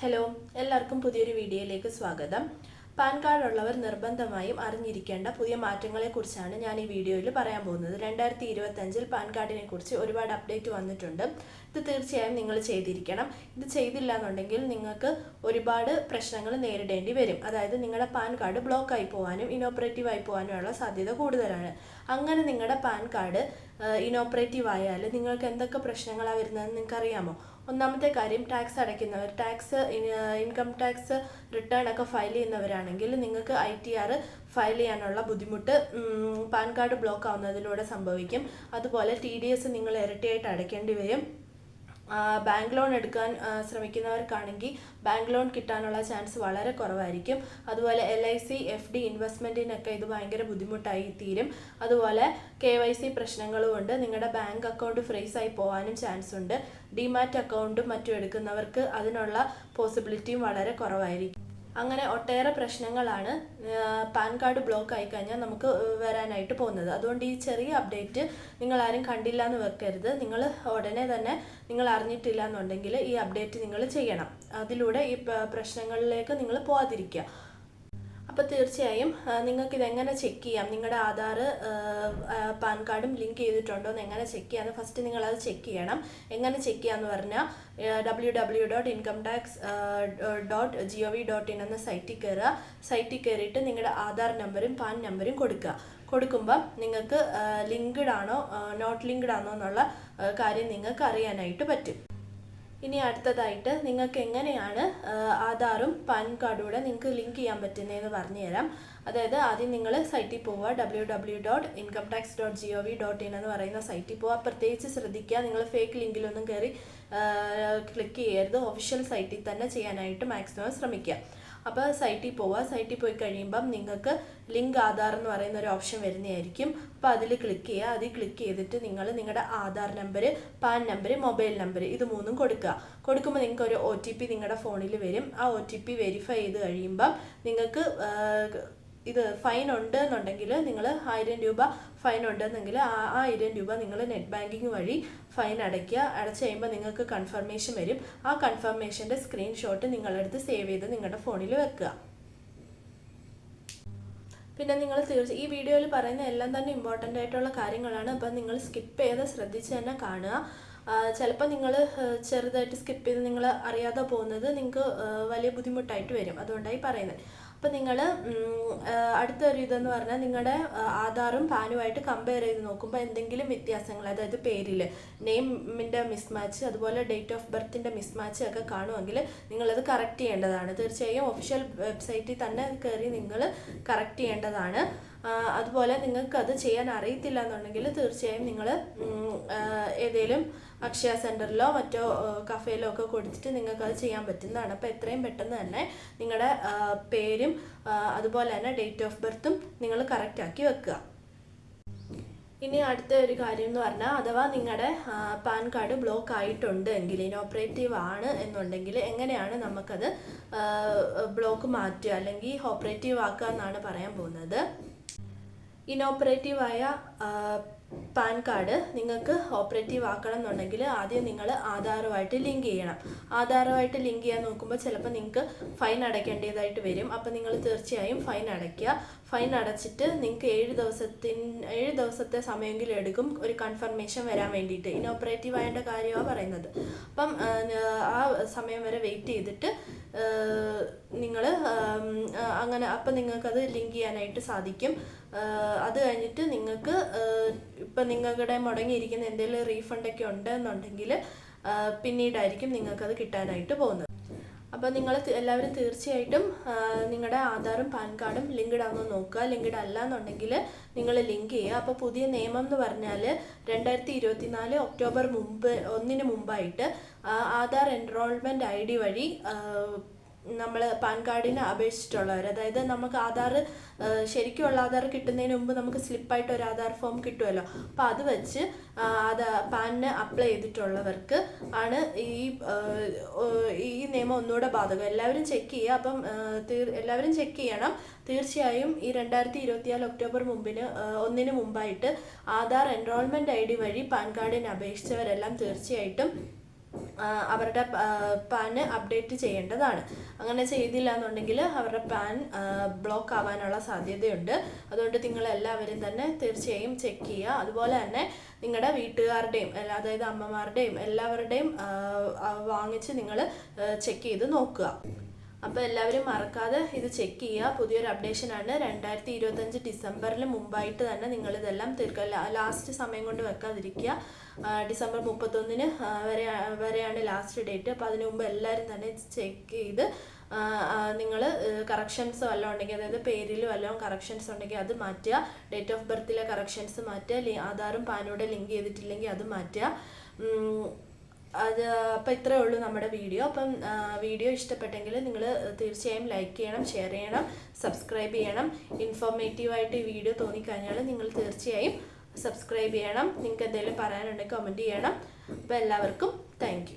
Hello എല്ലാവർക്കും പുതിയൊരു വീഡിയോയിലേക്ക് സ്വാഗതം. പാൻ കാർഡ് ഉള്ളവർ നിർബന്ധമായും അറിഞ്ഞിരിക്കേണ്ട പുതിയ മാറ്റങ്ങളെക്കുറിച്ചാണ് ഞാൻ ഈ വീഡിയോയിൽ പറയാൻ പോകുന്നത്. രണ്ടായിരത്തി ഇരുപത്തഞ്ചിൽ പാൻ കാർഡിനെ കുറിച്ച് ഒരുപാട് അപ്ഡേറ്റ് വന്നിട്ടുണ്ട്. ഇത് തീർച്ചയായും നിങ്ങൾ ചെയ്തിരിക്കണം. ഇത് ചെയ്തില്ല എന്നുണ്ടെങ്കിൽ നിങ്ങൾക്ക് ഒരുപാട് പ്രശ്നങ്ങൾ നേരിടേണ്ടി വരും. അതായത് നിങ്ങളുടെ പാൻ കാർഡ് ബ്ലോക്ക് ആയി പോകാനും ഇനോപ്പറേറ്റീവ് ആയി പോകാനുമുള്ള സാധ്യത കൂടുതലാണ്. അങ്ങനെ നിങ്ങളുടെ പാൻ കാർഡ് ഇനോപ്പറേറ്റീവ് ആയാൽ നിങ്ങൾക്ക് എന്തൊക്കെ പ്രശ്നങ്ങളാണ് വരുന്നതെന്ന് നിങ്ങൾക്ക് അറിയാമോ ഒന്നാമത്തെ കാര്യം ടാക്സ് അടയ്ക്കുന്നവർ. ടാക്സ് ഇൻകം ടാക്സ് റിട്ടേൺ ഒക്കെ ഫയൽ ചെയ്യുന്നവരാണെങ്കിൽ നിങ്ങൾക്ക് ഐ ടി ആർ ഫയൽ ചെയ്യാനുള്ള ബുദ്ധിമുട്ട് പാൻ കാർഡ് ബ്ലോക്ക് ആവുന്നതിലൂടെ സംഭവിക്കും. അതുപോലെ ടി ഡി എസ് നിങ്ങൾ ഇരട്ടിയായിട്ട് അടയ്ക്കേണ്ടി വരും. ബാങ്ക് ലോൺ എടുക്കാൻ ശ്രമിക്കുന്നവർക്കാണെങ്കിൽ ബാങ്ക് ലോൺ കിട്ടാനുള്ള ചാൻസ് വളരെ കുറവായിരിക്കും. അതുപോലെ L I C F D ഇൻവെസ്റ്റ്മെന്റിനൊക്കെ ഇത് ഭയങ്കര ബുദ്ധിമുട്ടായി തീരും. അതുപോലെ കെ വൈ സി പ്രശ്നങ്ങളും ഉണ്ട്. നിങ്ങളുടെ ബാങ്ക് അക്കൗണ്ട് ഫ്രീസ് ആയി പോകാനും ചാൻസ് ഉണ്ട്. ഡിമാറ്റ് അക്കൗണ്ടും മറ്റും എടുക്കുന്നവർക്ക് അതിനുള്ള പോസിബിലിറ്റിയും വളരെ കുറവായിരിക്കും. അങ്ങനെ ഒട്ടേറെ പ്രശ്നങ്ങളാണ് പാൻ കാർഡ് ബ്ലോക്ക് ആയി കഴിഞ്ഞാൽ നമുക്ക് വരാനായിട്ട് പോകുന്നത്. അതുകൊണ്ട് ഈ ചെറിയ അപ്ഡേറ്റ് നിങ്ങൾ ആരും കണ്ടില്ല എന്ന് വെക്കരുത്. നിങ്ങൾ ഉടനെ തന്നെ നിങ്ങൾ അറിഞ്ഞിട്ടില്ല എന്നുണ്ടെങ്കിൽ ഈ അപ്ഡേറ്റ് നിങ്ങൾ ചെയ്യണം. അതിലൂടെ ഈ പ്രശ്നങ്ങളിലേക്ക് നിങ്ങൾ പോകാതിരിക്കുക അപ്പോൾ തീർച്ചയായും നിങ്ങൾക്ക് ഇതെങ്ങനെ ചെക്ക് ചെയ്യാം? നിങ്ങളുടെ ആധാർ പാൻ കാർഡും ലിങ്ക് ചെയ്തിട്ടുണ്ടോ എന്ന് എങ്ങനെ ചെക്ക് ചെയ്യാം? ഫസ്റ്റ് നിങ്ങൾ അത് ചെക്ക് ചെയ്യണം. എങ്ങനെ ചെക്ക് ചെയ്യാന്ന് പറഞ്ഞാൽ W W dot income tax dot G O V dot in എന്ന സൈറ്റിൽ കയറുക സൈറ്റിൽ കയറിയിട്ട് നിങ്ങളുടെ ആധാർ നമ്പറും പാൻ നമ്പറും കൊടുക്കുക കൊടുക്കുമ്പം നിങ്ങൾക്ക് ലിങ്ക്ഡ് ആണോ നോട്ട് ലിങ്ക്ഡ് ആണോ എന്നുള്ള കാര്യം നിങ്ങൾക്ക് അറിയാനായിട്ട് പറ്റും. ഇനി അടുത്തതായിട്ട് നിങ്ങൾക്ക് എങ്ങനെയാണ് ആധാറും പാൻ കാർഡും കൂടെ നിങ്ങൾക്ക് ലിങ്ക് ചെയ്യാൻ പറ്റുന്നതെന്ന് പറഞ്ഞു തരാം അതായത് ആദ്യം നിങ്ങൾ സൈറ്റിൽ പോവുക W W dot income tax dot G O V dot in എന്ന് പറയുന്ന സൈറ്റിൽ പോവുക. പ്രത്യേകിച്ച് ശ്രദ്ധിക്കുക നിങ്ങൾ ഫേക്ക് ലിങ്കിലൊന്നും കയറി ക്ലിക്ക് ചെയ്യരുത്. ഒഫീഷ്യൽ സൈറ്റിൽ തന്നെ ചെയ്യാനായിട്ട് മാക്സിമം ശ്രമിക്കുക. അപ്പോൾ സൈറ്റിൽ പോവുക. സൈറ്റിൽ പോയി കഴിയുമ്പം നിങ്ങൾക്ക് ലിങ്ക് ആധാർ എന്ന് പറയുന്ന ഒരു ഓപ്ഷൻ വരുന്നതായിരിക്കും. അപ്പോൾ അതിൽ ക്ലിക്ക് ചെയ്യുക. അതിൽ ക്ലിക്ക് ചെയ്തിട്ട് നിങ്ങൾ നിങ്ങളുടെ Aadhaar number PAN number mobile number ഇത് മൂന്നും കൊടുക്കുക. കൊടുക്കുമ്പോൾ നിങ്ങൾക്ക് ഒരു ഒ നിങ്ങളുടെ ഫോണിൽ വരും. ആ ഒ വെരിഫൈ ചെയ്ത് കഴിയുമ്പം നിങ്ങൾക്ക് ഇത് ഫൈൻ ഉണ്ട് എന്നുണ്ടെങ്കിൽ നിങ്ങൾ ആയിരം രൂപ ഫൈൻ ഉണ്ടെന്നെങ്കിൽ ആ ആയിരം രൂപ നിങ്ങൾ നെറ്റ് ബാങ്കിങ് വഴി ഫൈൻ അടയ്ക്കുക. അടച്ചു കഴിയുമ്പോൾ നിങ്ങൾക്ക് കൺഫർമേഷൻ വരും. ആ കൺഫർമേഷന്റെ സ്ക്രീൻഷോട്ട് നിങ്ങളെടുത്ത് സേവ് ചെയ്ത് നിങ്ങളുടെ ഫോണിൽ വെക്കുക. പിന്നെ നിങ്ങൾ തീർച്ച ഈ വീഡിയോയിൽ പറയുന്ന എല്ലാം തന്നെ ഇമ്പോർട്ടന്റ് ആയിട്ടുള്ള കാര്യങ്ങളാണ്. അപ്പം നിങ്ങൾ സ്കിപ്പ് ചെയ്ത് ശ്രദ്ധിച്ച് തന്നെ കാണുക. ചിലപ്പോൾ നിങ്ങൾ ചെറുതായിട്ട് സ്കിപ്പ് ചെയ്ത് നിങ്ങൾ അറിയാതെ പോകുന്നത് നിങ്ങൾക്ക് വലിയ ബുദ്ധിമുട്ടായിട്ട് വരും. അതുകൊണ്ടായി പറയുന്നത്. അപ്പം നിങ്ങൾ അടുത്തൊരു ഇതെന്ന് പറഞ്ഞാൽ നിങ്ങളുടെ ആധാറും പാനുമായിട്ട് കമ്പയർ ചെയ്ത് നോക്കുമ്പോൾ എന്തെങ്കിലും വ്യത്യാസങ്ങൾ അതായത് പേരിൽ നെയിമിന്റെ മിസ്മാച്ച് അതുപോലെ ഡേറ്റ് ഓഫ് ബർത്തിന്റെ മിസ്മാച്ച് ഒക്കെ കാണുമെങ്കിൽ നിങ്ങളത് കറക്റ്റ് ചെയ്യേണ്ടതാണ്. തീർച്ചയായും ഒഫീഷ്യൽ വെബ്സൈറ്റിൽ തന്നെ കയറി നിങ്ങൾ കറക്റ്റ് ചെയ്യേണ്ടതാണ്. അതുപോലെ നിങ്ങൾക്ക് അത് ചെയ്യാൻ അറിയത്തില്ല എന്നുണ്ടെങ്കിൽ തീർച്ചയായും നിങ്ങൾ ഏതെങ്കിലും അക്ഷയ സെന്ററിലോ മറ്റോ കഫേയിലോ ഒക്കെ കൊടുത്തിട്ട് നിങ്ങൾക്ക് അത് ചെയ്യാൻ പറ്റുന്നതാണ്. അപ്പോൾ എത്രയും പെട്ടെന്ന് തന്നെ നിങ്ങളുടെ പേരും അതുപോലെ തന്നെ ഡേറ്റ് ഓഫ് ബർത്തും നിങ്ങൾ കറക്റ്റ് ആക്കി വെക്കുക. ഇനി അടുത്ത ഒരു കാര്യം എന്ന് പറഞ്ഞാൽ അഥവാ നിങ്ങളുടെ പാൻ കാർഡ് ബ്ലോക്ക് ആയിട്ടുണ്ട് എങ്കിൽ ഇനോപ്പറേറ്റീവ് ആണ് എന്നുണ്ടെങ്കിൽ എങ്ങനെയാണ് നമുക്കത് ബ്ലോക്ക് മാറ്റുക അല്ലെങ്കിൽ ഓപ്പറേറ്റീവ് ആക്കുക എന്നാണ് പറയാൻ പോകുന്നത്. ഇനോപ്പറേറ്റീവായ പാൻ കാർഡ് നിങ്ങൾക്ക് ഓപ്പറേറ്റീവ് ആക്കണം എന്നുണ്ടെങ്കിൽ ആദ്യം നിങ്ങൾ ആധാറുമായിട്ട് ലിങ്ക് ചെയ്യണം. ആധാറുമായിട്ട് ലിങ്ക് ചെയ്യാൻ നോക്കുമ്പോൾ ചിലപ്പോൾ നിങ്ങൾക്ക് ഫൈൻ അടയ്ക്കേണ്ടതായിട്ട് വരും. അപ്പോൾ നിങ്ങൾ തീർച്ചയായും ഫൈൻ അടയ്ക്കുക. ഫൈൻ അടച്ചിട്ട് നിങ്ങൾക്ക് ഏഴ് ദിവസത്തിൻ ഏഴ് ദിവസത്തെ സമയമെങ്കിലും എടുക്കും. ഒരു കൺഫർമേഷൻ വരാൻ വേണ്ടിയിട്ട്. ഇനോപ്പറേറ്റീവ് ആയതിന്റെ കാര്യമാണ് പറയുന്നത്. അപ്പം ആ, സമയം വരെ വെയിറ്റ് ചെയ്തിട്ട് നിങ്ങൾ അങ്ങനെ അപ്പം നിങ്ങൾക്കത് ലിങ്ക് ചെയ്യാനായിട്ട് സാധിക്കും. അത് കഴിഞ്ഞിട്ട് നിങ്ങൾക്ക് ഇപ്പം നിങ്ങളുടെ മുടങ്ങിയിരിക്കുന്ന എന്തെങ്കിലും റീഫണ്ടൊക്കെ ഉണ്ടെന്നുണ്ടെങ്കിൽ പിന്നീടായിരിക്കും നിങ്ങൾക്കത് കിട്ടാനായിട്ട് പോകുന്നത്. അപ്പോൾ നിങ്ങൾ എല്ലാവരും തീർച്ചയായിട്ടും നിങ്ങളുടെ ആധാറും പാൻ കാർഡും ലിങ്ക്ഡ് ആണെന്ന് നോക്കുക. ലിങ്ക്ഡ് അല്ല എന്നുണ്ടെങ്കിൽ നിങ്ങൾ ലിങ്ക് ചെയ്യുക. അപ്പോൾ പുതിയ നിയമം എന്ന് പറഞ്ഞാൽ രണ്ടായിരത്തി ഇരുപത്തിനാല് ഒക്ടോബർ മുമ്പ് ഒന്നിന് മുമ്പായിട്ട് ആധാർ എൻറോൾമെന്റ് ഐ ഡി വഴി നമ്മൾ പാൻ കാർഡിന് അപേക്ഷിച്ചിട്ടുള്ളവർ. അതായത് നമുക്ക് ആധാർ ശരിക്കുമുള്ള ആധാർ കിട്ടുന്നതിന് മുമ്പ് നമുക്ക് സ്ലിപ്പായിട്ട് ഒരു ആധാർ ഫോം കിട്ടുമല്ലോ അപ്പോൾ അത് വെച്ച് ആധാ പാനിന് അപ്ലൈ ചെയ്തിട്ടുള്ളവർക്ക് ആണ് ഈ ഈ നിയമം ഒന്നുകൂടെ ബാധകം. എല്ലാവരും ചെക്ക് ചെയ്യുക. അപ്പം എല്ലാവരും ചെക്ക് ചെയ്യണം. തീർച്ചയായും ഈ രണ്ടായിരത്തി ഇരുപത്തിനാല് ഒക്ടോബർ മുമ്പിന് ഒന്നിന് മുമ്പായിട്ട് ആധാർ എൻറോൾമെന്റ് ഐ ഡി വഴി പാൻ കാർഡിന് അപേക്ഷിച്ചവരെല്ലാം തീർച്ചയായിട്ടും അവരുടെ പാന് അപ്ഡേറ്റ് ചെയ്യേണ്ടതാണ്. അങ്ങനെ ചെയ്തില്ല എന്നുണ്ടെങ്കിൽ അവരുടെ പാൻ ബ്ലോക്ക് ആവാനുള്ള സാധ്യതയുണ്ട്. അതുകൊണ്ട് നിങ്ങൾ എല്ലാവരും തന്നെ തീർച്ചയായും ചെക്ക് ചെയ്യുക. അതുപോലെ തന്നെ നിങ്ങളുടെ വീട്ടുകാരുടെയും അതായത് അമ്മമാരുടെയും എല്ലാവരുടെയും വാങ്ങിച്ച് നിങ്ങൾ ചെക്ക് ചെയ്ത് നോക്കുക. അപ്പോൾ എല്ലാവരും മറക്കാതെ ഇത് ചെക്ക് ചെയ്യുക. പുതിയൊരു അപ്ഡേഷൻ ആണ്. രണ്ടായിരത്തി ഇരുപത്തഞ്ച് ഡിസംബറിൽ മുമ്പായിട്ട് തന്നെ നിങ്ങളിതെല്ലാം തീർക്കുക ലാസ്റ്റ് സമയം കൊണ്ട് വെക്കാതിരിക്കുക. ഡിസംബർ മുപ്പത്തൊന്നിന് വരെ വരെയാണ് ലാസ്റ്റ് ഡേറ്റ് അപ്പോൾ അതിന് മുമ്പ് എല്ലാവരും തന്നെ ചെക്ക് ചെയ്ത് നിങ്ങൾ കറക്ഷൻസ് വല്ലതും ഉണ്ടെങ്കിൽ അതായത് പേരിൽ വല്ലതും കറക്ഷൻസ് ഉണ്ടെങ്കിൽ അത് മാറ്റുക. ഡേറ്റ് ഓഫ് ബർത്തിലെ കറക്ഷൻസ് മാറ്റുക. ആധാറും പാനോടെ ലിങ്ക് ചെയ്തിട്ടില്ലെങ്കിൽ അത് മാറ്റുക. അത് അപ്പം ഇത്രയേ ഉള്ളൂ നമ്മുടെ വീഡിയോ. അപ്പം വീഡിയോ ഇഷ്ടപ്പെട്ടെങ്കിൽ നിങ്ങൾ തീർച്ചയായും ലൈക്ക് ചെയ്യണം ഷെയർ ചെയ്യണം സബ്സ്ക്രൈബ് ചെയ്യണം. ഇൻഫോർമേറ്റീവായിട്ട് ഈ വീഡിയോ തോന്നിക്കഴിഞ്ഞാൽ നിങ്ങൾ തീർച്ചയായും സബ്സ്ക്രൈബ് ചെയ്യണം. നിങ്ങൾക്ക് എന്തെങ്കിലും പറയാനുണ്ടെങ്കിൽ കമന്റ് ചെയ്യണം. അപ്പോൾ എല്ലാവർക്കും താങ്ക്